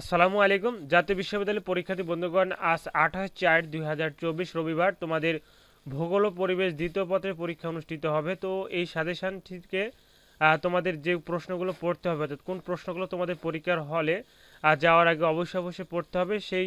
আসসালামু আলাইকুম। জাতীয় বিশ্ববিদ্যালয় পরীক্ষার্থী বন্ধুগণ, আজ আঠাশ চার দুই রবিবার তোমাদের ভূগোল পরিবেশ দ্বিতীয় পত্রের পরীক্ষা অনুষ্ঠিত হবে। তো এই সাজেশানটিকে তোমাদের যে প্রশ্নগুলো পড়তে হবে, অর্থাৎ কোন প্রশ্নগুলো তোমাদের পরীক্ষার হলে যাওয়ার আগে অবশ্যই অবশ্যই পড়তে হবে। সেই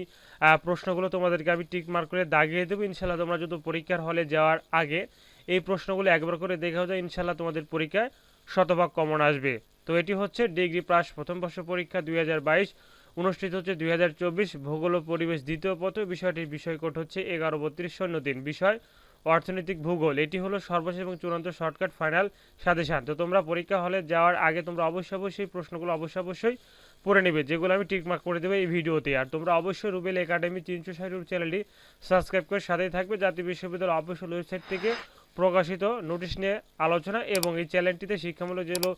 প্রশ্নগুলো তোমাদেরকে আমি টিক মার্ক করে দাগিয়ে দেবো। ইনশাল্লাহ তোমরা যদি পরীক্ষার হলে যাওয়ার আগে এই প্রশ্নগুলো একবার করে দেখাও যায় ইনশাল্লাহ তোমাদের পরীক্ষায় শতভাগ কমন আসবে। তো এটি হচ্ছে ডিগ্রি পাস প্রথম বর্ষ পরীক্ষা দুই হাজার বাইশ। অনুষ্ঠিত হচ্ছে দুই হাজার চব্বিশ ভূগোল ও পরিবেশ দ্বিতীয় পত্র বিষয়টির বিষয় কোড হচ্ছে এগারো বত্রিশ শূন্য তিন বিষয়, অর্থনৈতিক ভূগোল। এটি হলো সর্বশেষ এবং চূড়ান্ত শর্টকাট ফাইনাল সাজেশান। তো তোমরা পরীক্ষা হলে যাওয়ার আগে তোমরা অবশ্যই অবশ্যই প্রশ্নগুলো অবশ্যই অবশ্যই পড়ে নেবে, যেগুলো আমি টিকমার্ক করে দেবো এই ভিডিওতে। আর তোমরা অবশ্যই রুবেল একাডেমি তিনশো ষাট চ্যানেলটি সাবস্ক্রাইব করে সাথেই থাকবে। জাতীয় বিশ্ববিদ্যালয় অফিসিয়াল ওয়েবসাইট থেকে প্রকাশিত নোটিশ নিয়ে আলোচনা এবং এই চ্যানেলটিতে শিক্ষামূলক যেগুলো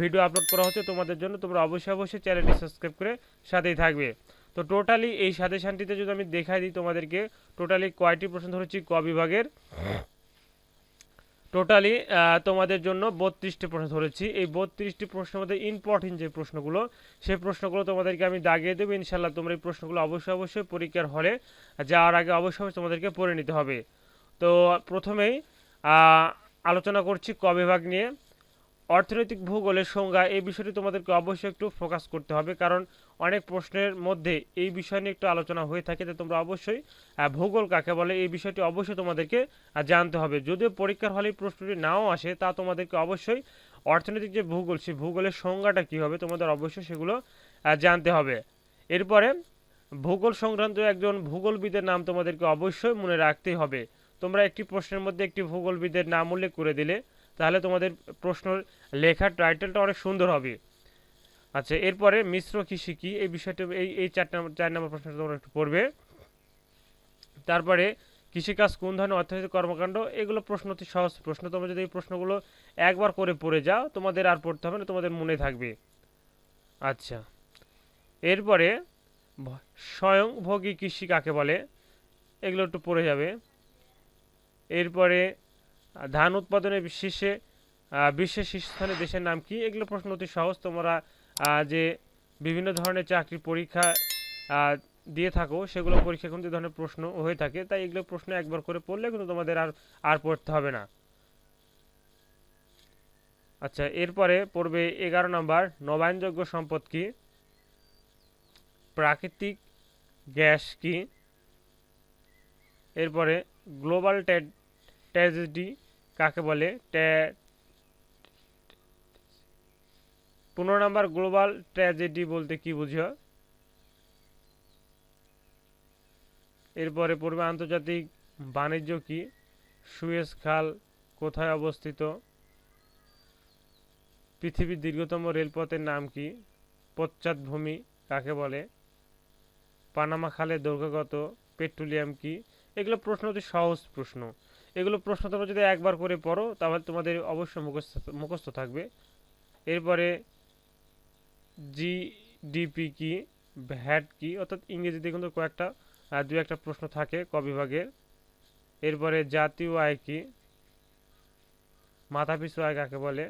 ভিডিও আপলোড করা হচ্ছে তোমাদের জন্য, তোমরা অবশ্যই অবশ্যই চ্যানেলটি সাবস্ক্রাইব করে সাথেই থাকবে। তো টোটালি এই সাজেশানটিতে যদি আমি দেখাই দিই তোমাদেরকে, টোটালি কয়টি প্রশ্ন ধরেছি ক বিভাগের? টোটালি তোমাদের জন্য বত্রিশটি প্রশ্ন ধরেছি। এই বত্রিশটি প্রশ্নের মধ্যে ইম্পর্টেন্ট যে প্রশ্নগুলো, সেই প্রশ্নগুলো তোমাদেরকে আমি দাগিয়ে দেবো। ইনশাল্লাহ তোমরা এই প্রশ্নগুলো অবশ্যই অবশ্যই পরীক্ষার হলে, যাওয়ার আগে অবশ্যই তোমাদেরকে পড়ে নিতে হবে। তো প্রথমেই আলোচনা করছি ক বিভাগ নিয়ে। অর্থনৈতিক ভূগোলের সংজ্ঞা, এই বিষয়টি তোমাদেরকে অবশ্যই একটু ফোকাস করতে হবে, কারণ অনেক প্রশ্নের মধ্যে এই বিষয় নিয়ে একটু আলোচনা হয়ে থাকে তো তোমরা অবশ্যই ভূগোল কাকে বলে, এই বিষয়টি অবশ্যই তোমাদেরকে জানতে হবে। যদিও পরীক্ষার হলে প্রশ্নটি নাও আসে, তা তোমাদেরকে অবশ্যই অর্থনৈতিক যে ভূগোল, সেই ভূগোলের সংজ্ঞাটা কী হবে, তোমাদের অবশ্যই সেগুলো জানতে হবে। এরপরে, ভূগোল সংক্রান্ত একজন ভূগোলবিদের নাম তোমাদেরকে অবশ্যই মনে রাখতেই হবে। তোমরা একটি প্রশ্নের মধ্যে একটি ভূগোলবিদের নাম উল্লেখ করে দিলে, তাহলে তোমাদের প্রশ্নের লেখার টাইটেলটা অনেক সুন্দর হবে। আচ্ছা এরপরে মিশ্র কৃষি কী? এই বিষয়টা, এই এই চার নম্বর চার নম্বর প্রশ্নটা তোমরা একটু পড়বে। তারপরে কৃষিকাজ কোন ধরনের অর্থনৈতিক কর্মকাণ্ড? এগুলো প্রশ্ন অতি সহজ প্রশ্ন। তোমরা যদি এই প্রশ্নগুলো একবার করে পড়ে যাও, তোমাদের আর পড়তে হবে না, তোমাদের মনে থাকবে। আচ্ছা এরপরে স্বয়ংভোগী কৃষি কাকে বলে? এগুলো একটু পড়ে যাবে। এরপরে ধান উৎপাদনের শীর্ষে বিশ্বের শীর্ষস্থানে দেশের নাম কি? এগুলো প্রশ্ন অতি সহজ। তোমরা যে বিভিন্ন ধরনের চাকরি পরীক্ষা দিয়ে থাকো, সেগুলো পরীক্ষা কিন্তু ধরনের প্রশ্ন হয়ে থাকে, তাই এগুলো প্রশ্ন একবার করে পড়লে কিন্তু তোমাদের আর আর পড়তে হবে না। আচ্ছা এরপরে পড়বে এগারো নম্বর, নবায়নযোগ্য সম্পদ কি? প্রাকৃতিক গ্যাস কি? এরপরে, গ্লোবাল ট্র্যাজেডি কাকে বলে? পনেরো নাম্বার গ্লোবাল ট্র্যাজেডি বলতে কি বুঝো এরপরে পড়বে আন্তর্জাতিক বাণিজ্য কি? সুয়েজ খাল কোথায় অবস্থিত? পৃথিবীর দীর্ঘতম রেলপথের নাম কি? পশ্চাৎভূমি কাকে বলে? পানামা খালের দৈর্ঘ্যগত পেট্রোলিয়াম কি? এগুলো প্রশ্ন অতি সহজ প্রশ্ন। এগুলো প্রশ্ন তোমরা যদি একবার করে পড়ো, তাহলে তোমাদের অবশ্যই মুখস্থ মুখস্থ থাকবে। এরপরে জিডিপি কি ভ্যাট কি, অর্থাৎ ইংরেজিতে কিন্তু কয়েকটা দু একটা প্রশ্ন থাকে ক বিভাগের। এরপরে জাতীয় আয় কি, মাথাপিছু আয় কাকে বলে,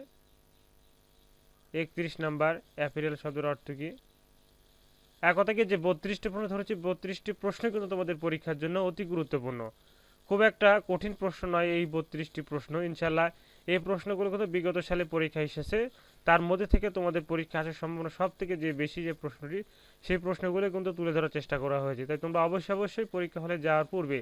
একত্রিশ নাম্বার, অ্যাপিরিয়াল শব্দের অর্থ কি। এক কথা কি যে বত্রিশটি প্রশ্ন ধরেছি, বত্রিশটি প্রশ্ন কিন্তু তোমাদের পরীক্ষার জন্য অতি গুরুত্বপূর্ণ। খুব একটা কঠিন প্রশ্ন নয় এই বত্রিশটি প্রশ্ন। ইনশাল্লাহ এই প্রশ্নগুলো কিন্তু বিগত সালে পরীক্ষা এসেছে। তার মধ্যে থেকে তোমাদের পরীক্ষা আসার সম্ভাবনা সব থেকে যে বেশি যে প্রশ্নটি, সেই প্রশ্নগুলো কিন্তু তুলে ধরার চেষ্টা করা হয়েছে। তাই তোমরা অবশ্যই অবশ্যই পরীক্ষা হলে যাওয়ার পূর্বে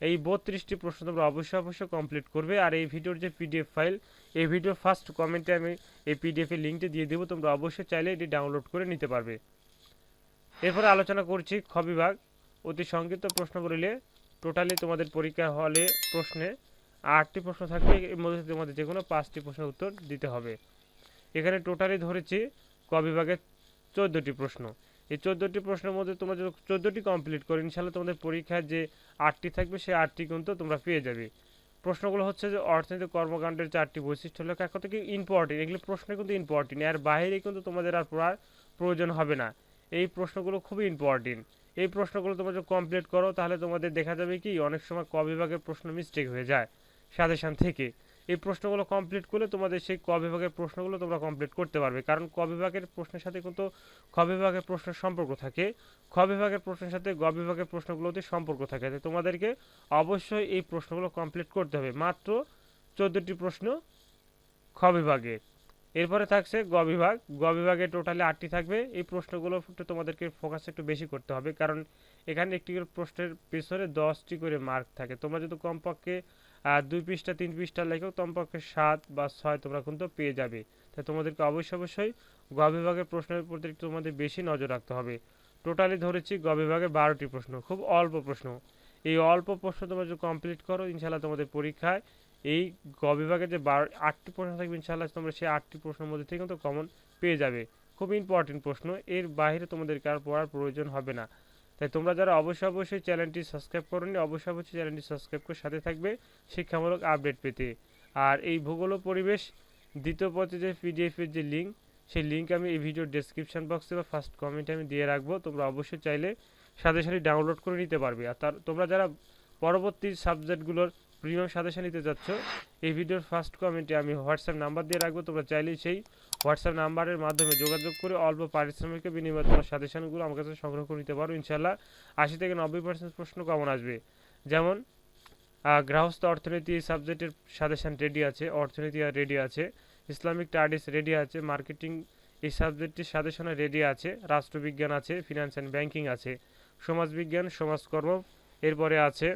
এই বত্রিশটি প্রশ্ন তোমরা অবশ্যই অবশ্যই কমপ্লিট করবে। আর এই ভিডিওর যে পিডিএফ ফাইল এই ভিডিও ফার্স্ট কমেন্টে আমি এই পিডিএফ এর লিঙ্কটি দিয়ে দেবো। তোমরা অবশ্যই চাইলে এটি ডাউনলোড করে নিতে পারবে। এরপরে আলোচনা করছি খ বিভাগ। অতি সংক্ষিপ্ত প্রশ্ন করিলে টোটালি তোমাদের পরীক্ষা হলে প্রশ্নে আটটি প্রশ্ন থাকবে, এর মধ্যে তোমাদের যে কোনো পাঁচটি প্রশ্নের উত্তর দিতে হবে। এখানে টোটালি ধরেছি ক বিভাগের চোদ্দোটি প্রশ্ন। এই চোদ্দোটি প্রশ্নের মধ্যে তোমরা চোদ্দোটি কমপ্লিট করো ইনশাল্লাহ তোমাদের পরীক্ষার যে আটটি থাকবে, সেই আটটি কিন্তু তোমরা পেয়ে যাবে। প্রশ্নগুলো হচ্ছে যে অর্থনৈতিক কর্মকাণ্ডের চারটি বৈশিষ্ট্য হলো এক কথা কি ইম্পর্টেন্ট এগুলো প্রশ্ন কিন্তু ইম্পর্টেন্ট এর বাইরে কিন্তু তোমাদের আর পড়ার প্রয়োজন হবে না। এই প্রশ্নগুলো খুবই ইম্পর্টেন্ট এই প্রশ্নগুলো তোমরা যদি কমপ্লিট করো, তাহলে তোমাদের দেখা যাবে কি, অনেক সময় ক বিভাগের প্রশ্ন মিস্টেক হয়ে যায় সাজেশন থেকে। এই প্রশ্নগুলো কমপ্লিট করলে তোমাদের সেই ক বিভাগের প্রশ্নগুলো তোমরা কমপ্লিট করতে পারবে। কারণ ক বিভাগের প্রশ্নের সাথে কিন্তু খ বিভাগের প্রশ্নের সম্পর্ক থাকে। খ বিভাগের প্রশ্নের সাথে গ বিভাগের প্রশ্নগুলোতে সম্পর্ক থাকে। তাই তোমাদেরকে অবশ্যই এই প্রশ্নগুলো কমপ্লিট করতে হবে। মাত্র চোদ্দোটি প্রশ্ন খ বিভাগের। এরপরে থাকছে গ বিভাগ। গ বিভাগে টোটালি আটটি থাকবে। এই প্রশ্নগুলো একটু তোমাদেরকে ফোকাস একটু বেশি করতে হবে, কারণ এখানে একটি করে প্রশ্নের পেছনে দশটি করে মার্ক থাকে। তোমরা যদি কমপক্ষে দুই পৃষ্ঠা, তিন পৃষ্ঠা লেখো, কমপক্ষে সাত বা ছয় তোমরা কিন্তু পেয়ে যাবে। তাই তোমাদেরকে অবশ্যই অবশ্যই গ বিভাগের প্রশ্নের প্রতি তোমাদের বেশি নজর রাখতে হবে। টোটালি ধরেছি গ বিভাগে বারোটি প্রশ্ন, খুব অল্প প্রশ্ন। এই অল্প প্রশ্ন তোমরা যদি কমপ্লিট করো ইনশাল্লাহ তোমাদের পরীক্ষায় এই গ বিভাগে যে বারো, আটটি প্রশ্ন থাকবে ইনশাল্লাহ তোমরা সেই আটটি প্রশ্নের মধ্যে থেকে কিন্তু কমন পেয়ে যাবে। খুব ইম্পর্টেন্ট প্রশ্ন, এর বাইরে তোমাদেরকে আর পড়ার প্রয়োজন হবে না। তাই তোমরা যারা অবশ্যই অবশ্যই চ্যানেলটি সাবস্ক্রাইব করোনি, অবশ্যই অবশ্যই চ্যানেলটি সাবস্ক্রাইব করে সাথে থাকবে শিক্ষামূলক আপডেট পেতে। আর এই ভূগোল পরিবেশ দ্বিতীয় পথে যে পিডিএফের যে লিঙ্ক সেই লিঙ্ক আমি এই ভিডিওর ডেসক্রিপশন বক্সে বা ফার্স্ট কমেন্টে আমি দিয়ে রাখব। তোমরা অবশ্যই চাইলে সাথে সাথে ডাউনলোড করে নিতে পারবে। আর তার, তোমরা যারা পরবর্তী সাবজেক্টগুলোর প্রিমিয়াম সাজেশন নিতে যাচ্ছ, এই ভিডিওর ফার্স্ট কমেন্টে আমি হোয়াটসঅ্যাপ নাম্বার দিয়ে রাখব। তোমরা চাইলেই সেই হোয়াটসঅ্যাপ নাম্বারের মাধ্যমে যোগাযোগ করে অল্প পারিশ্রমিকের বিনিময়ে তোমার সাজেশনগুলো আমার কাছে সংগ্রহ করে নিতে পারো। ইনশাল্লাহ আশি থেকে নব্বই পার্সেন্ট প্রশ্ন কমন আসবে। যেমন গৃহস্থ অর্থনীতি সাবজেক্টের সাজেশন রেডি আছে, অর্থনীতি রেডি আছে, ইসলামিক স্টাডিজ রেডি আছে মার্কেটিং এই সাবজেক্টটির সাজেশনে রেডি আছে, রাষ্ট্রবিজ্ঞান আছে ফিনান্স অ্যান্ড ব্যাংকিং আছে, সমাজবিজ্ঞান, সমাজকর্ম, এরপরে আছে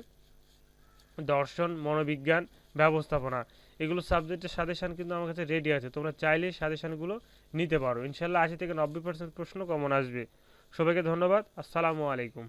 দর্শন, মনোবিজ্ঞান, ব্যবস্থাপনা। এগুলো সাবজেক্টের সাজেশান কিন্তু আমার কাছে রেডি আছে। তোমরা চাইলে সাজেশানগুলো নিতে পারো। ইনশাল্লাহ আশি থেকে নব্বই পার্সেন্ট প্রশ্ন কমন আসবে। সবাইকে ধন্যবাদ। আসসালামু আলাইকুম।